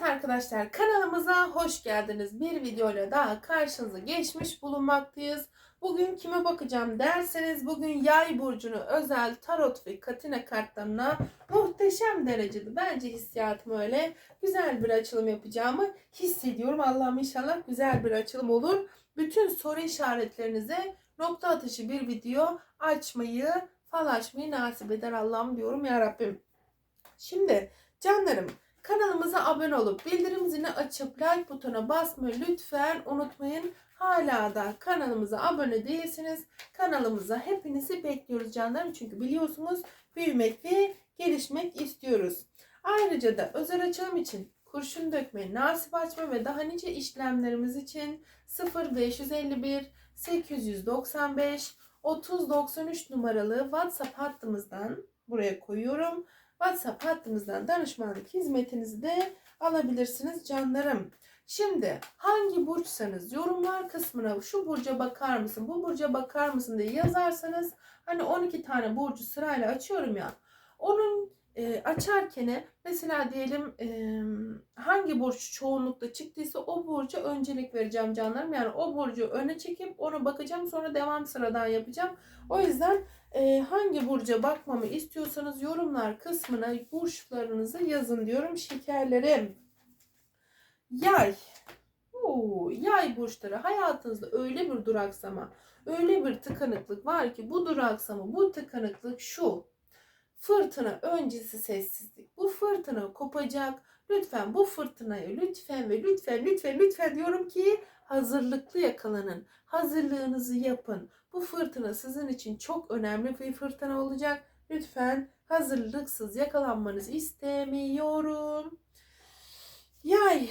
Evet arkadaşlar kanalımıza hoş geldiniz. Bir videoyla daha karşınıza geçmiş bulunmaktayız. Bugün kime bakacağım derseniz bugün yay burcunu özel tarot ve katine kartlarına muhteşem derecede bence hissiyatım öyle güzel bir açılım yapacağımı hissediyorum. Allah'ım inşallah güzel bir açılım olur. Bütün soru işaretlerinize nokta atışı bir video açmayı fal açmayı nasip eder Allah'ım diyorum ya Rabbim. Şimdi canlarım Kanalımıza abone olup bildirim zilini açıp like butonuna basmayı lütfen unutmayın. Hala da kanalımıza abone değilsiniz. Kanalımıza hepinizi bekliyoruz canlarım. Çünkü biliyorsunuz büyümek ve gelişmek istiyoruz. Ayrıca da özel açılım için kurşun dökme, nasip açma ve daha nice işlemlerimiz için 0551 895 3093 numaralı WhatsApp hattımızdan buraya koyuyorum. WhatsApp hattımızdan danışmanlık hizmetinizi de alabilirsiniz canlarım. Şimdi hangi burçsanız yorumlar kısmına şu burca bakar mısın, bu burca bakar mısın diye yazarsanız hani 12 tane burcu sırayla açıyorum ya. Onun e, açarken mesela diyelim e, hangi burç çoğunlukta çıktıysa o burca öncelik vereceğim canlarım. Yani o burcu öne çekip ona bakacağım sonra devam sıradan yapacağım. O yüzden e, hangi burca bakmamı istiyorsanız yorumlar kısmına burçlarınızı yazın diyorum şekerlerim. Yay. Oo, yay burçları hayatınızda öyle bir duraksama, öyle bir tıkanıklık var ki bu duraksama, bu tıkanıklık şu. Fırtına öncesi sessizlik. Bu fırtına kopacak. Lütfen bu fırtınayı lütfen ve lütfen lütfen lütfen diyorum ki hazırlıklı yakalanın. Hazırlığınızı yapın. Bu fırtına sizin için çok önemli bir fırtına olacak. Lütfen hazırlıksız yakalanmanızı istemiyorum. Yay,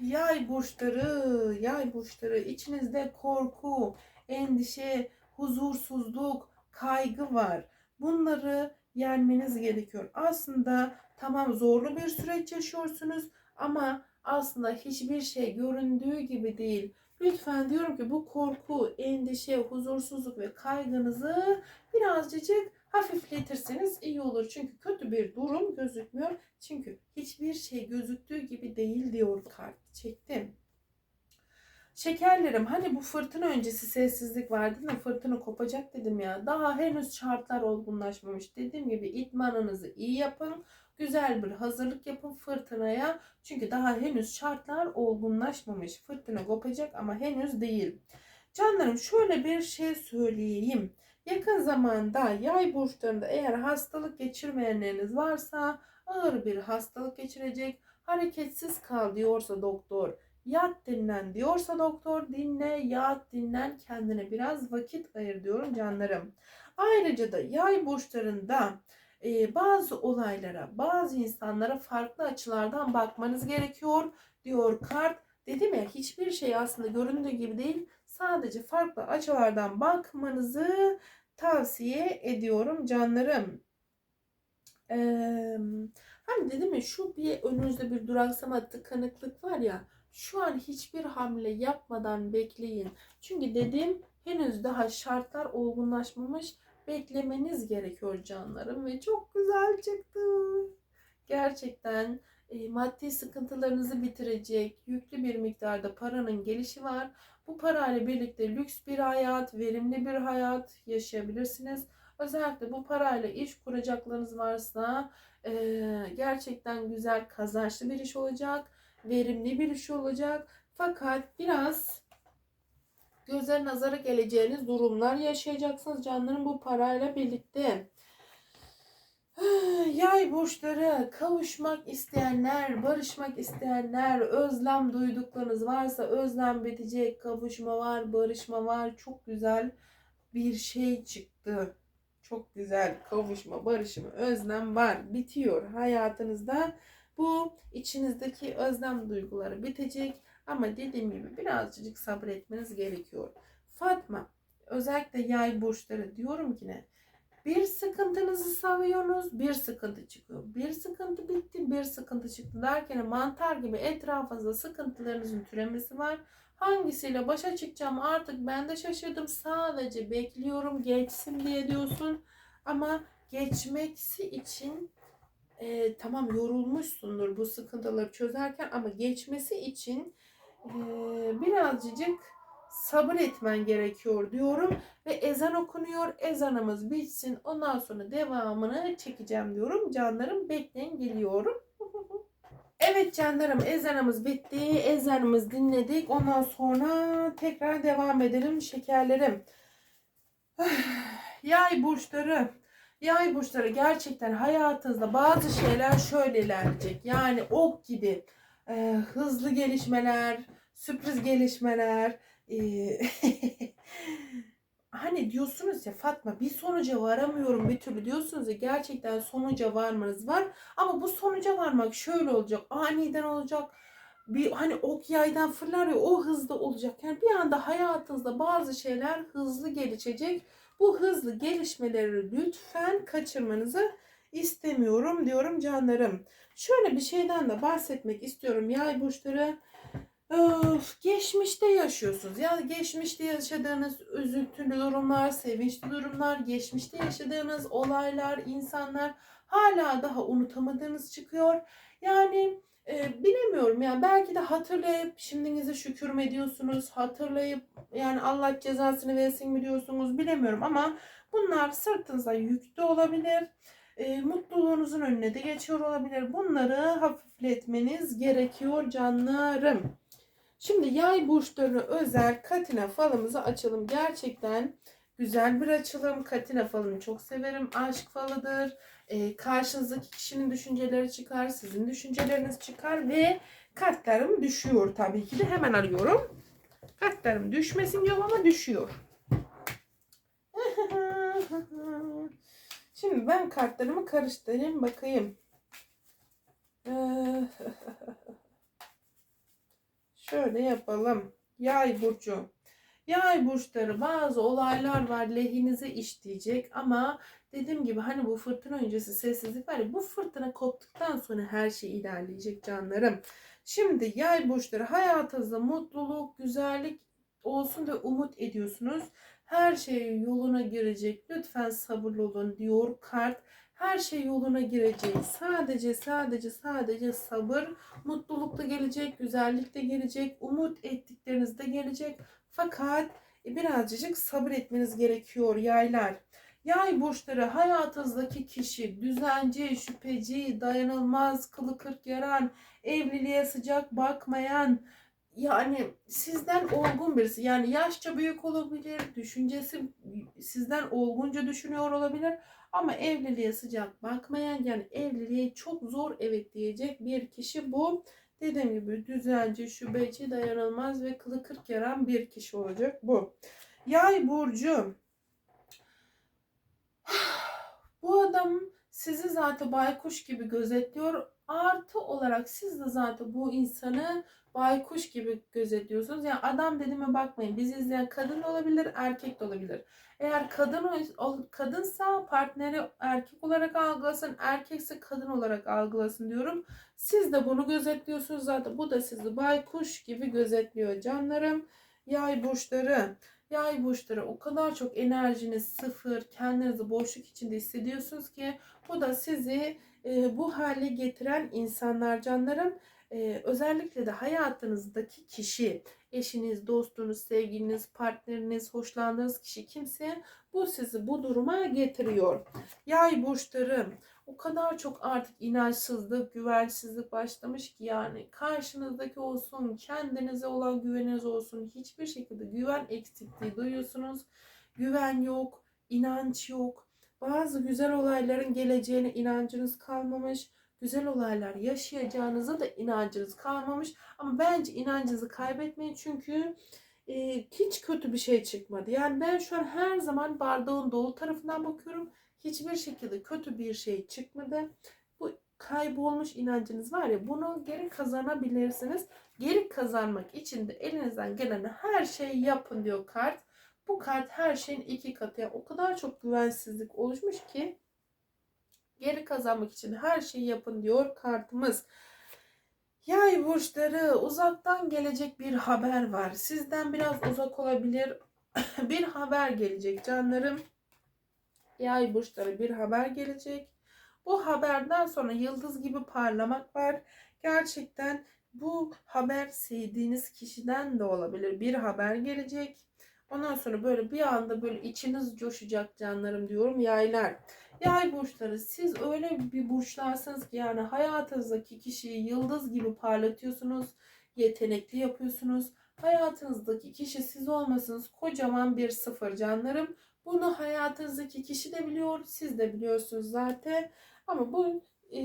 yay burçları, yay burçları içinizde korku, endişe, huzursuzluk, kaygı var. Bunları yenmeniz gerekiyor. Aslında tamam zorlu bir süreç yaşıyorsunuz ama aslında hiçbir şey göründüğü gibi değil. Lütfen diyorum ki bu korku, endişe, huzursuzluk ve kaygınızı birazcık hafifletirseniz iyi olur. Çünkü kötü bir durum gözükmüyor. Çünkü hiçbir şey gözüktüğü gibi değil diyor kart. Çektim. Şekerlerim hani bu fırtına öncesi sessizlik vardı mı fırtına kopacak dedim ya. Daha henüz şartlar olgunlaşmamış. Dediğim gibi idmanınızı iyi yapın. Güzel bir hazırlık yapın fırtınaya. Çünkü daha henüz şartlar olgunlaşmamış. Fırtına kopacak ama henüz değil. Canlarım şöyle bir şey söyleyeyim. Yakın zamanda yay burçlarında eğer hastalık geçirmeyenleriniz varsa ağır bir hastalık geçirecek. Hareketsiz kal diyorsa doktor Yat dinlen diyorsa doktor dinle, yat dinlen kendine biraz vakit ayır diyorum canlarım. Ayrıca da yay burçlarında e, bazı olaylara, bazı insanlara farklı açılardan bakmanız gerekiyor diyor kart. Dedim ya hiçbir şey aslında göründüğü gibi değil. Sadece farklı açılardan bakmanızı tavsiye ediyorum canlarım. Ee, hani dedim ya şu bir önünüzde bir duraksama tıkanıklık var ya şu an hiçbir hamle yapmadan bekleyin. Çünkü dedim henüz daha şartlar olgunlaşmamış. Beklemeniz gerekiyor canlarım ve çok güzel çıktı. Gerçekten e, maddi sıkıntılarınızı bitirecek yüklü bir miktarda paranın gelişi var. Bu parayla birlikte lüks bir hayat, verimli bir hayat yaşayabilirsiniz. Özellikle bu parayla iş kuracaklarınız varsa e, gerçekten güzel kazançlı bir iş olacak verimli bir iş olacak. Fakat biraz göze nazara geleceğiniz durumlar yaşayacaksınız canların bu parayla birlikte. Yay burçları, kavuşmak isteyenler, barışmak isteyenler, özlem duyduklarınız varsa özlem bitecek, kavuşma var, barışma var. Çok güzel bir şey çıktı. Çok güzel kavuşma, barışma, özlem var. Bitiyor hayatınızda. Bu içinizdeki özlem duyguları bitecek ama dediğim gibi birazcık sabretmeniz gerekiyor. Fatma özellikle yay burçları diyorum ki ne? Bir sıkıntınızı savuyorsunuz, bir sıkıntı çıkıyor. Bir sıkıntı bitti, bir sıkıntı çıktı derken mantar gibi etrafınızda sıkıntılarınızın türemesi var. Hangisiyle başa çıkacağım artık ben de şaşırdım. Sadece bekliyorum geçsin diye diyorsun. Ama geçmeksi için e, tamam yorulmuşsundur bu sıkıntıları çözerken ama geçmesi için e, birazcık sabır etmen gerekiyor diyorum ve ezan okunuyor. Ezanımız bitsin. Ondan sonra devamını çekeceğim diyorum. Canlarım bekleyin geliyorum. Evet canlarım ezanımız bitti. Ezanımız dinledik. Ondan sonra tekrar devam edelim şekerlerim. Yay burçları. Yay burçları gerçekten hayatınızda bazı şeyler şöyle ilerleyecek. Yani ok gibi e, hızlı gelişmeler, sürpriz gelişmeler. e, hani diyorsunuz ya Fatma bir sonuca varamıyorum bir türlü diyorsunuz ya gerçekten sonuca varmanız var. Ama bu sonuca varmak şöyle olacak. Aniden olacak. Bir hani ok yaydan fırlar ya o hızda olacak. Yani bir anda hayatınızda bazı şeyler hızlı gelişecek. Bu hızlı gelişmeleri lütfen kaçırmanızı istemiyorum diyorum canlarım. Şöyle bir şeyden de bahsetmek istiyorum yay burçları. Öf, geçmişte yaşıyorsunuz. Ya geçmişte yaşadığınız üzüntülü durumlar, sevinçli durumlar, geçmişte yaşadığınız olaylar, insanlar hala daha unutamadığınız çıkıyor. Yani e, bilemiyorum yani belki de hatırlayıp şimdinize şükür mü ediyorsunuz? Hatırlayıp yani Allah cezasını versin mi diyorsunuz bilemiyorum ama bunlar sırtınıza yük de olabilir. E, mutluluğunuzun önüne de geçiyor olabilir. Bunları hafifletmeniz gerekiyor canlarım. Şimdi yay burçlarına özel Katina falımızı açalım. Gerçekten güzel bir açılım. Katina falını çok severim. Aşk falıdır. Ee, karşınızdaki kişinin düşünceleri çıkar. Sizin düşünceleriniz çıkar ve kartlarım düşüyor tabii ki de. Hemen alıyorum. Kartlarım düşmesin diyorum ama düşüyor. Şimdi ben kartlarımı karıştırayım bakayım. Şöyle yapalım. Yay burcu. Yay burçları bazı olaylar var lehinize işleyecek ama dediğim gibi hani bu fırtına öncesi sessizlik var ya bu fırtına koptuktan sonra her şey ilerleyecek canlarım. Şimdi yay burçları hayatınızda mutluluk, güzellik olsun ve umut ediyorsunuz. Her şey yoluna girecek. Lütfen sabırlı olun diyor kart. Her şey yoluna girecek. Sadece sadece sadece sabır. Mutluluk da gelecek, güzellik de gelecek, umut ettikleriniz de gelecek. Fakat birazcık sabır etmeniz gerekiyor yaylar. Yay burçları hayatınızdaki kişi düzenci, şüpheci, dayanılmaz, kılı kırk yaran, evliliğe sıcak bakmayan, yani sizden olgun birisi. Yani yaşça büyük olabilir, düşüncesi sizden olgunca düşünüyor olabilir. Ama evliliğe sıcak bakmayan yani evliliğe çok zor evet diyecek bir kişi bu. Dediğim gibi düzenci, şüpheci, dayanılmaz ve kılı kırk yaran bir kişi olacak bu. Yay burcu. Bu adam sizi zaten baykuş gibi gözetliyor. Artı olarak siz de zaten bu insanı baykuş gibi gözetliyorsunuz. Yani adam dediğime bakmayın. Bizi izleyen kadın da olabilir, erkek de olabilir. Eğer kadın kadınsa partneri erkek olarak algılasın, erkekse kadın olarak algılasın diyorum. Siz de bunu gözetliyorsunuz zaten. Bu da sizi baykuş gibi gözetliyor canlarım. Yay burçları. Yay burçları o kadar çok enerjiniz sıfır, kendinizi boşluk içinde hissediyorsunuz ki bu da sizi e, bu hale getiren insanlar canlarım. E, özellikle de hayatınızdaki kişi, eşiniz, dostunuz, sevgiliniz, partneriniz, hoşlandığınız kişi kimse bu sizi bu duruma getiriyor. Yay burçları o kadar çok artık inançsızlık, güvensizlik başlamış ki yani karşınızdaki olsun, kendinize olan güveniniz olsun hiçbir şekilde güven eksikliği duyuyorsunuz. Güven yok, inanç yok. Bazı güzel olayların geleceğine inancınız kalmamış güzel olaylar yaşayacağınıza da inancınız kalmamış. Ama bence inancınızı kaybetmeyin çünkü e, hiç kötü bir şey çıkmadı. Yani ben şu an her zaman bardağın dolu tarafından bakıyorum. Hiçbir şekilde kötü bir şey çıkmadı. Bu kaybolmuş inancınız var ya bunu geri kazanabilirsiniz. Geri kazanmak için de elinizden gelen her şeyi yapın diyor kart. Bu kart her şeyin iki katı. Yani o kadar çok güvensizlik oluşmuş ki Geri kazanmak için her şeyi yapın diyor kartımız. Yay burçları uzaktan gelecek bir haber var. Sizden biraz uzak olabilir. bir haber gelecek canlarım. Yay burçları bir haber gelecek. Bu haberden sonra yıldız gibi parlamak var. Gerçekten bu haber sevdiğiniz kişiden de olabilir. Bir haber gelecek. Ondan sonra böyle bir anda böyle içiniz coşacak canlarım diyorum yaylar. Yay burçları siz öyle bir burçlarsınız ki yani hayatınızdaki kişiyi yıldız gibi parlatıyorsunuz. Yetenekli yapıyorsunuz. Hayatınızdaki kişi siz olmasınız kocaman bir sıfır canlarım. Bunu hayatınızdaki kişi de biliyor, siz de biliyorsunuz zaten. Ama bu e,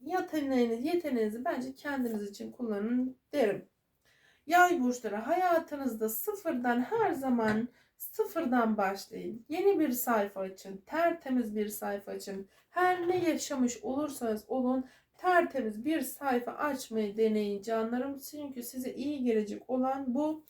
yeteneğiniz, yeteneğinizi bence kendiniz için kullanın derim. Yay burçları hayatınızda sıfırdan her zaman sıfırdan başlayın. Yeni bir sayfa açın. Tertemiz bir sayfa açın. Her ne yaşamış olursanız olun tertemiz bir sayfa açmayı deneyin canlarım. Çünkü size iyi gelecek olan bu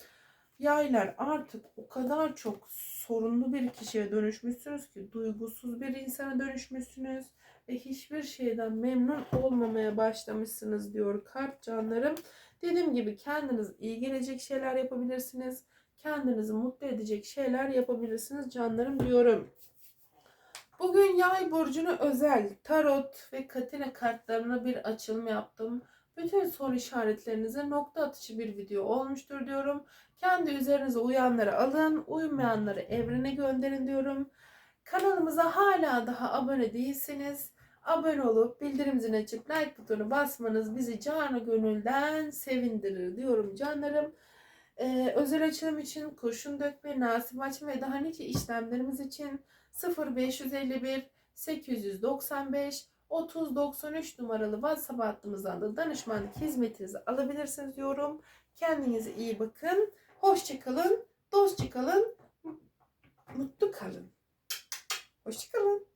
yaylar artık o kadar çok sorunlu bir kişiye dönüşmüşsünüz ki duygusuz bir insana dönüşmüşsünüz ve hiçbir şeyden memnun olmamaya başlamışsınız diyor kart canlarım. Dediğim gibi kendiniz iyi gelecek şeyler yapabilirsiniz. Kendinizi mutlu edecek şeyler yapabilirsiniz canlarım diyorum. Bugün yay burcuna özel tarot ve katine kartlarına bir açılım yaptım. Bütün soru işaretlerinize nokta atışı bir video olmuştur diyorum. Kendi üzerinize uyanları alın, uymayanları evrene gönderin diyorum. Kanalımıza hala daha abone değilseniz abone olup bildirim zilini açıp like butonu basmanız bizi canı gönülden sevindirir diyorum canlarım. Ee, özel açılım için kurşun dökme, nasip açma ve daha nice işlemlerimiz için 0551 895 3093 numaralı WhatsApp hattımızdan da danışmanlık hizmetinizi alabilirsiniz diyorum. Kendinize iyi bakın. Hoşçakalın. Dostça kalın. Mutlu kalın. Hoşçakalın.